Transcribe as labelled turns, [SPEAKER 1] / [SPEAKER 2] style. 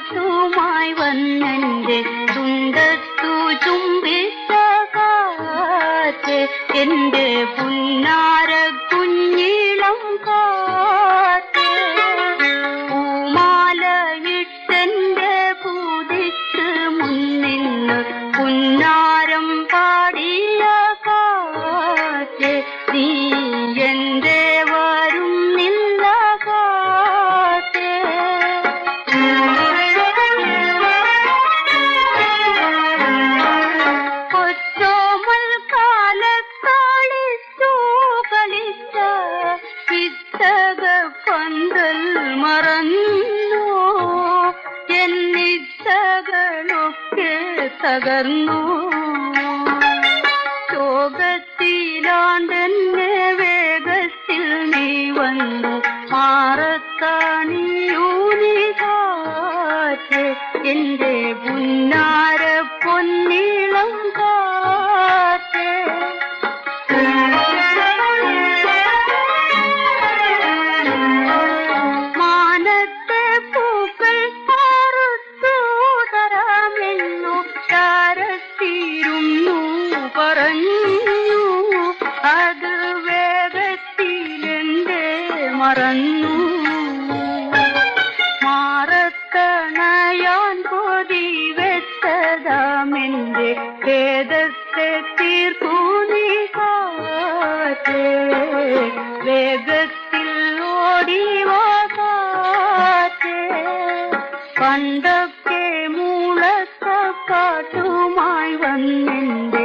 [SPEAKER 1] കാറ്റുമായി വന്നെന്റെ തുണ്ടത്തു ചുംബിച്ച കാറ്റ് എന്റെ പുന്നാര പന്തൽ മറന്നു. എന്നിച്ചകളൊക്കെ തകർന്നു. ശോകത്തിലാണ്ടെന്നെ വേഗത്തിൽ നീ വന്നു. മാറത്താണിയൂനി കാറ്റ് എന്റെ പുന്നാര വെച്ചതാമെന്റെ ഖേദത്തെ തീർക്കൂ നീ കാറ്റേ വേഗത്തിൽ ഓടിവാ കാറ്റേ പണ്ടൊക്കെ മൂളക്ക കാട്ടുമായി വന്നെന്റെ